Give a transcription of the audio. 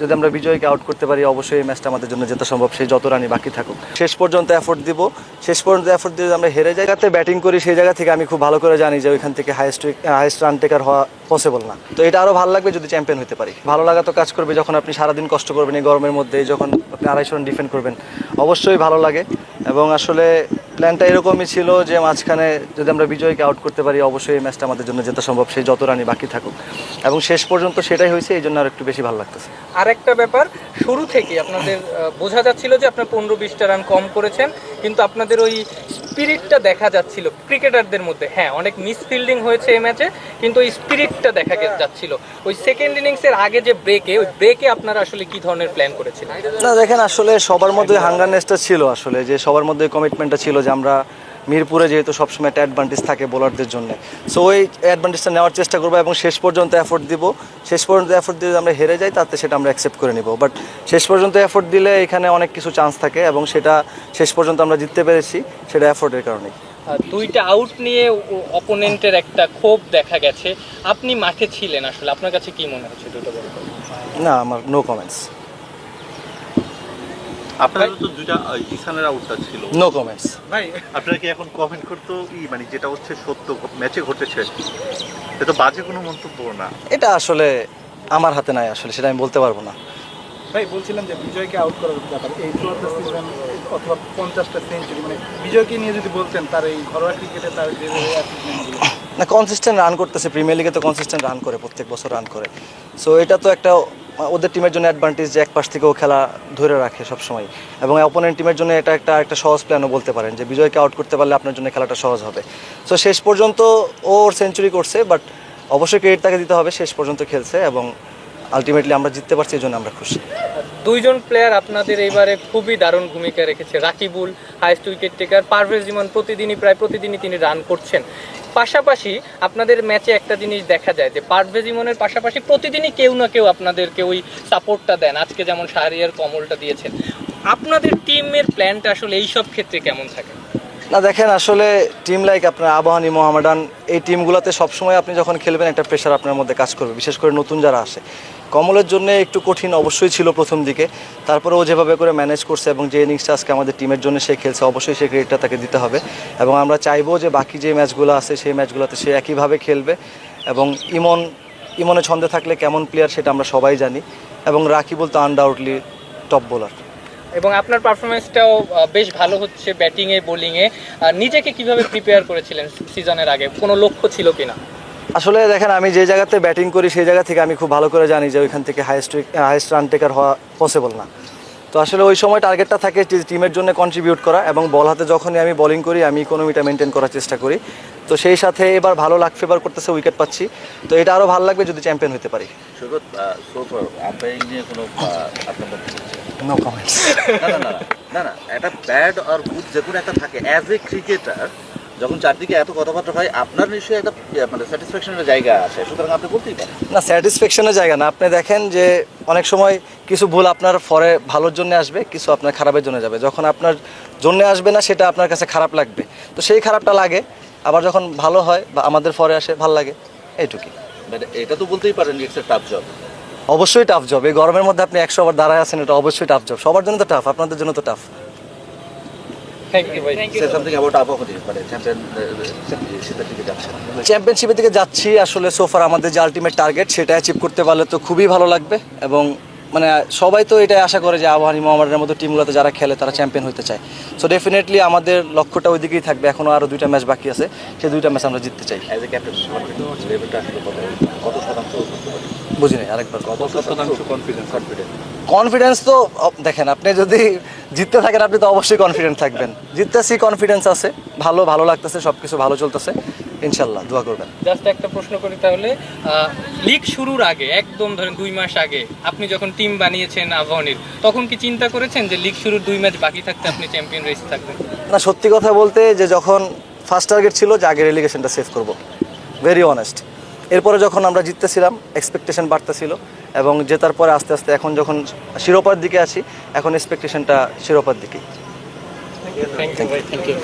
যদি আমরা বিজয়কে আউট করতে পারি, অবশ্যই এই ম্যাচটা আমাদের জন্য যেতে সম্ভব। সেই যত রানই বাকি থাকুক। শেষ পর্যন্ত এফোর্ট দিব। শেষ পর্যন্ত এফোর্ট দিয়ে আমরা হেরে জায়গাতে ব্যাটিং করি, সেই জায়গা থেকে আমি খুব ভালো করে জানি যে ওইখান থেকে হাইয়েস্ট হাইয়েস্ট রান টেকার হওয়া পসিবল না। তো এটা আরও ভালো লাগবে যদি চ্যাম্পিয়ন হতে পারি। ভালো লাগা তো কাজ করবে যখন আপনি সারাদিন কষ্ট করবেন এই গরমের মধ্যে, যখন আপনি আড়াইশো রান ডিফেন্ড করবেন। অবশ্যই ভালো লাগে। এবং আসলে প্ল্যানটা এরকমই ছিল যে মাঝখানে যদি আমরা বিজয়কে আউট করতে পারি, অবশ্যই এই ম্যাচটা আমাদের জন্য যেতে সম্ভব, সেই যত রানই বাকি থাকুক। এবং শেষ পর্যন্ত সেটাই হয়েছে, এই জন্য আর একটু বেশি ভালো লাগতেছে। আরেকটা ব্যাপার, শুরু থেকে আপনাদের বোঝা যাচ্ছিল যে আপনার পনেরো, বিশটা রান কম করেছেন, কিন্তু আপনাদের ওই স্পিরিটটা দেখা যাচ্ছিল ক্রিকেটারদের মধ্যে। হ্যাঁ অনেক মিসফিল্ডিং হয়েছে এই ম্যাচে কিন্তু ওই স্পিরিটটা দেখা যাচ্ছিল। ওই সেকেন্ড ইনিংসের আগে যে ব্রেকে ওই ব্রেকে আপনারা আসলে কি ধরনের প্ল্যান করেছিলেন? না দেখেন আসলে সবার মধ্যে হাঙ্গারনেসটা ছিল আসলে যে সবার মধ্যে কমিটমেন্টটা ছিল যে আমরা মিরপুরে যেহেতু সবসময় একটা অ্যাডভান্টেজ থাকে বোলারদের জন্য। সো ওই অ্যাডভান্টেজটা নেওয়ার চেষ্টা করব এবং শেষ পর্যন্ত এফোর্ট দিব। শেষ পর্যন্ত এফোর্ট দিয়ে আমরা হেরে যাই তাতে সেটা আমরা অ্যাকসেপ্ট করে নিব। বাট শেষ পর্যন্ত এফোর্ট দিলে এখানে অনেক কিছু চান্স থাকে এবং সেটা শেষ পর্যন্ত আমরা জিততে পেরেছি সেটা এফোর্টের কারণেই। দুইটা আউট নিয়ে অপোনেন্টের একটা ক্ষোভ দেখা গেছে। আপনি মাঠে ছিলেন আসলে। আপনার কাছে কি মনে হচ্ছে দুটো না আমার নো কমেন্টস আপনাদের তো দুইটা ইসানের আউটটা ছিল। নো কমেন্টস ভাই। আপনারা কি এখন কমেন্ট করতো? ই মানে যেটা হচ্ছে সত্য ম্যাচে ঘটেছে এটা তো বাজে কোনো মন্তব্য না। এটা আসলে আমার হাতে নাই আসলে সেটা আমি বলতে পারব না। ভাই বলছিলাম যে বিজয়কে আউট করার ব্যাপার। এই চুয়াত্তর সিজন অথবা পঞ্চাশটা সেঞ্চুরি মানে বিজয়কে নিয়ে যদি বলতেন তার এই ঘরোয়া ক্রিকেটে তার যে না কনসিস্টেন্ট রান করতেছে প্রিমিয়ার লিগে তো কনসিস্টেন্ট রান করে প্রত্যেক বছর রান করে। সো এটা তো একটা ওদের টিমের জন্য অ্যাডভান্টেজ যে এক পাশ থেকেও খেলা ধরে রাখে সবসময়। এবং অপোনেন্ট টিমের জন্য এটা একটা একটা সহজ প্ল্যানও বলতে পারেন যে বিজয়কে আউট করতে পারলে আপনার জন্য খেলাটা সহজ হবে। সো শেষ পর্যন্ত ও ওর সেঞ্চুরি করছে বাট অবশ্যই ক্রেডিট তাকে দিতে হবে, শেষ পর্যন্ত খেলছে এবং আলটিমেটলি আমরা জিততে পারছি এই জন্য আমরা খুশি। দুইজন প্লেয়ার আপনাদের এইবারে খুবই দারুণ ভূমিকা রেখেছে। Rakibul highest wicket taker Parvez Emon প্রতিদিনই প্রায়, প্রতিদিনই তিনি রান করছেন। পাশাপাশি আপনাদের ম্যাচে একটা জিনিস দেখা যায় যে পারভেজ ইমনের পাশাপাশি প্রতিদিনই কেউ না কেউ আপনাদেরকে ওই সাপোর্টটা দেন। আজকে যেমন শাহরিয়ার কমলটা দিয়েছেন। আপনাদের টিমের প্ল্যানটা আসলে এইসব ক্ষেত্রে কেমন থাকে? না, দেখেন আসলে টিম লাইক আপনার আবাহানি মোহামেডান এই টিমগুলোতে সবসময় আপনি যখন খেলবেন, একটা প্রেশার আপনার মধ্যে কাজ করবে, বিশেষ করে নতুন যারা আসে। কমলের জন্য একটু কঠিন অবশ্যই ছিল প্রথম দিকে, তারপরে ও যেভাবে করে ম্যানেজ করছে এবং যে ইনিংসটা আজকে আমাদের টিমের জন্য সে খেলছে, অবশ্যই সেই ক্রেডিটটা তাকে দিতে হবে। এবং আমরা চাইব যে বাকি যে ম্যাচগুলো আছে, সেই ম্যাচগুলোতে সে একইভাবে খেলবে এবং ইমন ইমনে ছন্দে থাকলে কেমন প্লেয়ার সেটা আমরা সবাই জানি এবং রাকিবুল বলতে আনডাউটলি টপ বোলার এবং আপনার পারফরমেন্সটাও বেশ ভালো হচ্ছে ব্যাটিংয়ে বোলিংয়ে নিজেকে কীভাবে প্রিপেয়ার করেছিলেন সিজনের আগে? কোনো লক্ষ্য ছিল কিনা? আসলে দেখেন, আমি যে জায়গাতে ব্যাটিং করি, সেই জায়গা থেকে আমি খুব ভালো করে জানি যে ওইখান থেকে হাইস্ট হাইস্ট রান টেকার হওয়া পসিবল না। তো আসলে ওই সময় টার্গেটটা থাকে যে টিমের জন্য কন্ট্রিবিউট করা এবং বল হাতে যখনই আমি বলিং করি আমি ইকোনমিটা মেনটেন করার চেষ্টা করি। তো সেই সাথে এবার ভালো লাক ফেভার করতেছে উইকেট পাচ্ছি। তো এটা আরও ভালো লাগবে যদি চ্যাম্পিয়ন হতে পারি? নো কমেন্টস না না না একটা ব্যাড আর গুড যে কোনো একটা থাকে। অ্যাজ এ ক্রিকেটার যখন চারদিকে এত কথাবার্তা হয় আপনার নিশ্চয়ই একটা ইয়ে, মানে স্যাটিসফ্যাকশনের জায়গা আছে। সুতরাং আপনি বলতেই পারেন। না স্যাটিসফ্যাকশনের জায়গা না। আপনি দেখেন যে অনেক সময় কিছু ভুল আপনার ফরে ভালোর জন্য আসবে কিছু আপনার খারাপের জন্য যাবে। যখন আপনার জন্য আসবে না সেটা আপনার কাছে খারাপ লাগবে। তো সেই খারাপটা লাগে। আবার যখন ভালো হয় বা আমাদের ফরে আসে ভালো লাগে। এইটুকুই। মানে এটা তো বলতেই পারেন ইটস এ টাফ জব অবশ্যই টাফ জব এই গরমের মধ্যে আপনি একশো আবার দাঁড়ায় আছেন এটা অবশ্যই টাফ জব সবার জন্য তো টাফ আপনাদের জন্য তো টাফ চ্যাম্পিয়নশিপের দিকে যাচ্ছি। আসলে সোফার আমাদের যে আলটিমেট টার্গেট সেটা অ্যাচিভ করতে পারলে তো খুবই ভালো লাগবে। এবং মানে সবাই তো এটাই আশা করে যে আবহানি মোহাম্মদের মতো টিমগুলোতে যারা খেলে তারা চ্যাম্পিয়ন হতে চায়। সো ডেফিনেটলি আমাদের লক্ষ্যটা ওই দিকেই থাকবে। এখনও আরও দুইটা ম্যাচ বাকি আছে। সেই দুইটা ম্যাচ আমরা জিততে চাই। বুঝি নাই আরেকবার কনফিডেন্স কনফিডেন্স তো দেখেন আপনি যদি জিততে থাকেন আপনি তো অবশ্যই কনফিডেন্ট থাকবেন। জিততেছি কনফিডেন্স আছে। ভালো ভালো লাগতেছে সব কিছু ভালো চলতেছে। ইনশাল্লাহ দোয়া করবেন। জাস্ট একটা প্রশ্ন করি তাহলে লিগ শুরুর আগে একদম ধরেন দুই মাস আগে আপনি যখন টিম বানিয়েছেন আবাহনীর তখন কি চিন্তা করেছেন যে লিগ শুরুর দুই ম্যাচ বাকি থাকতে আপনি চ্যাম্পিয়ন রেস থাকবেন? না সত্যি কথা বলতে যে যখন ফার্স্ট টার্গেট ছিল যে আগে রেলিগেশনটা সেভ করব। ভেরি অনেস্ট এরপরে যখন আমরা জিততেছিলাম এক্সপেকটেশন বাড়তেছিল এবং জেতার পরে আস্তে আস্তে এখন যখন শিরোপার দিকে আসি এখন এক্সপেকটেশনটা শিরোপার দিকে থ্যাংক ইউ